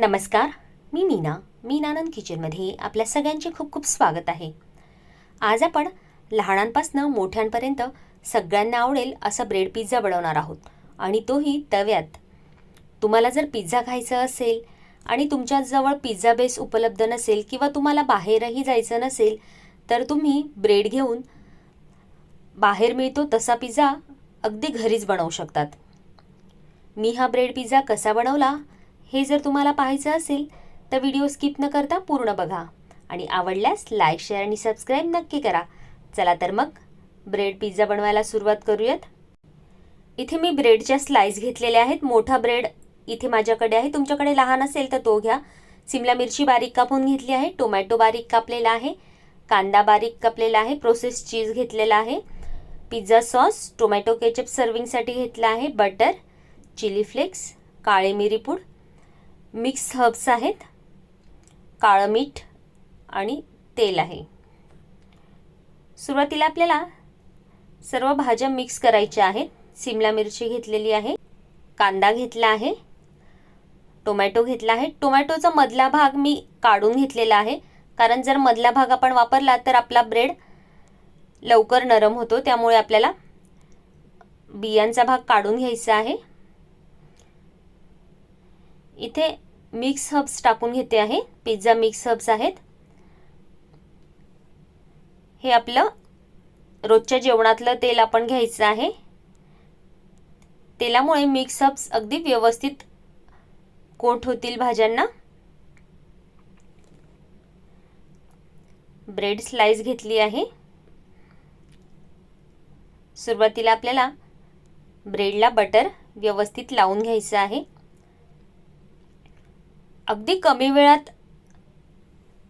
नमस्कार मी मीना मीनानंद किचनमध्ये आपल्या सगळ्यांचे खूप खूप स्वागत आहे. आज आपण लहानांपासनं मोठ्यांपर्यंत सगळ्यांना आवडेल असा ब्रेड पिझ्झा बनवणार आहोत आणि तोही तव्यात. तुम्हाला जर पिझ्झा खायचा असेल आणि तुमच्याजवळ पिझ्झा बेस उपलब्ध नसेल किंवा तुम्हाला बाहेरही जायचं नसेल तर तुम्ही ब्रेड घेऊन बाहेर मिळतो तसा पिझ्झा अगदी घरीच बनवू शकतात. मी हा ब्रेड पिझ्झा कसा बनवला हे जर तुम्हाला पाहायचं असेल तर व्हिडिओ स्किप न करता पूर्ण बघा आणि आवडल्यास लाईक शेअर आणि सबस्क्राईब नक्की करा. चला तर मग ब्रेड पिझ्झा बनवायला सुरुवात करूयात. इथे मी ब्रेडच्या स्लाईस घेतलेल्या आहेत. मोठा ब्रेड इथे माझ्याकडे आहे. तुमच्याकडे लहान असेल तर तो घ्या. सिमला मिरची बारीक कापून घेतली आहे. टोमॅटो बारीक कापलेला आहे. कांदा बारीक कापलेला आहे. प्रोसेस चीज घेतलेला आहे. पिझ्झा सॉस टोमॅटो केचप सर्विंगसाठी घेतला आहे. बटर चिली फ्लेक्स काळे मिरीपूड मिक्स हर्ब्स आहेत. काळं मीठ आणि तेल आहे. सुरुवातीला आपल्याला सर्व भाज्या मिक्स करायच्या आहेत. सिमला मिरची घेतलेली आहे. कांदा घेतला आहे. टोमॅटो घेतला आहे. टोमॅटोचा मधला भाग मी काढून घेतलेला आहे. कारण जर मधला भाग आपण वापरला तर आपला ब्रेड लवकर नरम होतो. त्यामुळे आपल्याला बियांचा भाग काढून घ्यायचा आहे. इथे मिक्स हब्स टाकून घेते आहे. पिझ्झा मिक्स हब्स आहेत. हे आपलं रोजच्या जेवणातलं तेल आपण घ्यायचं आहे. तेलामुळे मिक्स हब्स अगदी व्यवस्थित कोट होतील भाज्यांना. ब्रेड स्लाइस घेतली आहे. सुरुवातीला आपल्याला ब्रेडला बटर व्यवस्थित लावून घ्यायचं आहे. अगदी कमी वेळात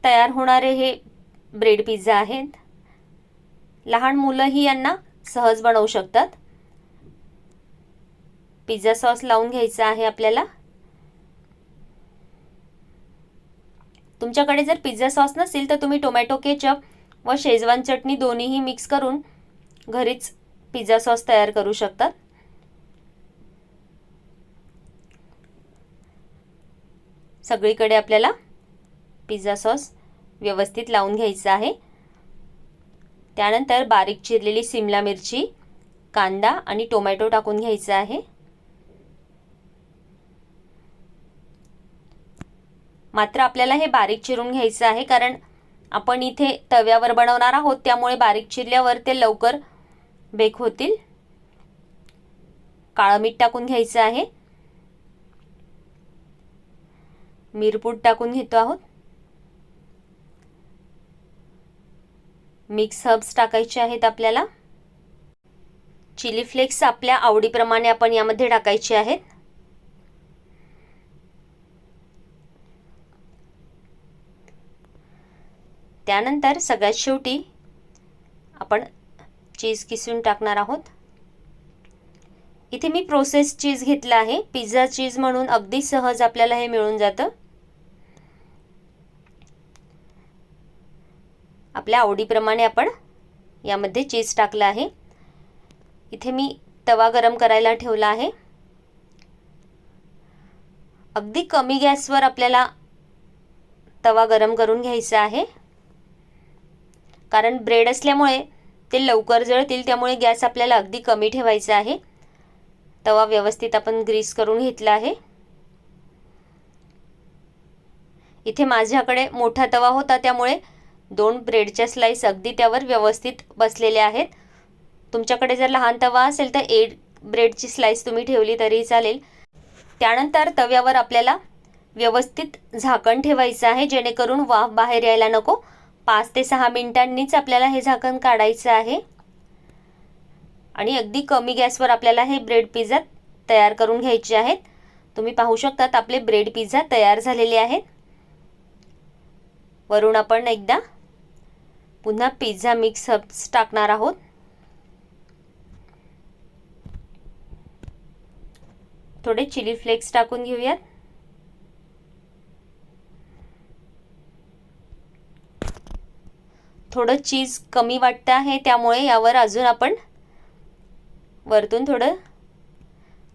तयार होणारे हे ब्रेड पिझ्झा आहेत. लहान मुलंही यांना सहज बनवू शकतात. पिझ्झा सॉस लावून घ्यायचा आहे आपल्याला. तुमच्याकडे जर पिझ्झा सॉस नसेल तर तुम्ही टोमॅटो केचप व शेजवान चटणी दोन्हीही मिक्स करून घरीच पिझ्झा सॉस तयार करू शकतात. सगळीकडे आपल्याला पिझ्झा सॉस व्यवस्थित लावून घ्यायचा आहे. त्यानंतर बारीक चिरलेली सिमला मिरची कांदा आणि टोमॅटो टाकून घ्यायचा आहे. मात्र आपल्याला हे बारीक चिरून घ्यायचं आहे कारण आपण इथे तव्यावर बनवणार आहोत त्यामुळे बारीक चिरल्यावर ते लवकर बेक होतील. काळं मीठ टाकून घ्यायचं आहे. मिरपूड टाकून घेतो आहोत. मिक्स हर्ब्स टाकायचे आहेत आपल्याला. चिली फ्लेक्स आपल्या आवडीप्रमाणे आपण यामध्ये टाकायचे आहेत. त्यानंतर सगळ्यात शेवटी आपण चीज किसून टाकणार आहोत. इथे मी प्रोसेस चीज घेतला आहे. पिझ्झा चीज म्हणून अगदी सहज आपल्याला हे मिळून जातं. आपल्या आवडीप्रमाणे आपण यामध्ये चीज टाकलं आहे. इथे मी तवा गरम करायला ठेवला आहे. अगदी कमी गॅसवर आपल्याला तवा गरम करून घ्यायचा आहे. कारण ब्रेड असल्यामुळे ते लवकर जळतील त्यामुळे गॅस आपल्याला अगदी कमी ठेवायचा आहे. तवा व्यवस्थित आपण ग्रीस करून घेतला आहे. इथे माझ्याकडे मोठा तवा होता त्यामुळे दोन ब्रेडच्या स्लाईस अगदी त्यावर व्यवस्थित बसलेल्या आहेत. तुमच्याकडे जर लहान तवा असेल तर एड ब्रेडची स्लाईस तुम्ही ठेवली तरी चालेल. त्यानंतर तव्यावर आपल्याला व्यवस्थित झाकण ठेवायचं आहे जेणेकरून वाफ बाहेर यायला नको. पाच ते सहा मिनिटांनीच आपल्याला हे झाकण काढायचं आहे. आणि अगदी कमी गॅसवर आपल्याला हे ब्रेड पिझ्झा तयार करून घ्यायचे आहेत. तुम्ही पाहू शकतात आपले ब्रेड पिझ्झा तयार झालेले आहेत. वरून आपण एकदा पुन्हा पिझ्झा मिक्स हब्स टाकणार आहोत. थोडे चिली फ्लेक्स टाकून घेऊयात. थोडं चीज कमी वाटतं आहे त्यामुळे यावर अजून आपण वरतून थोडं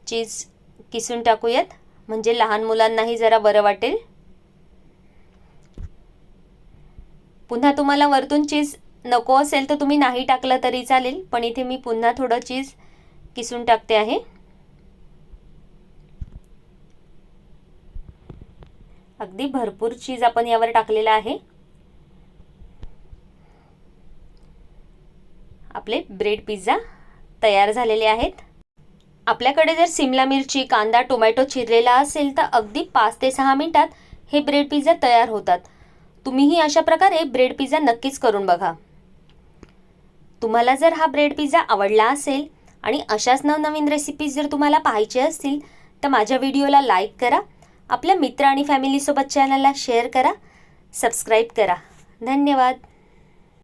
चीज किसून टाकूयात. म्हणजे लहान मुलांनाही जरा बरं वाटेल. पुन्हा तुम्हाला वरतून चीज नको असेल तर तुम्ही नाही टाकलं तरी चालेल पण इथे मी पुन्हा थोडं चीज किसून टाकते आहे. अगदी भरपूर चीज आपण यावर टाकलेला आहे. आपले ब्रेड पिझ्झा तयार झालेले आहेत. आपल्याकडे जर सिमला मिरची कांदा टोमॅटो चिरलेला असेल तर अगदी पाच ते सहा मिनिटात हे ब्रेड पिझ्झा तयार होतात. तुम्हीही अशा प्रकारे ब्रेड पिझ्झा नक्कीच करून बघा. तुम्हाला जर हा ब्रेड पिझ्झा आवडला असेल आणि अशाच नवनवीन रेसिपीज जर तुम्हाला पाहायचे असतील तर माझ्या व्हिडिओला लाईक करा आपल्या मित्र आणि फॅमिलीसोबत चॅनलला शेअर करा सबस्क्राईब करा. धन्यवाद.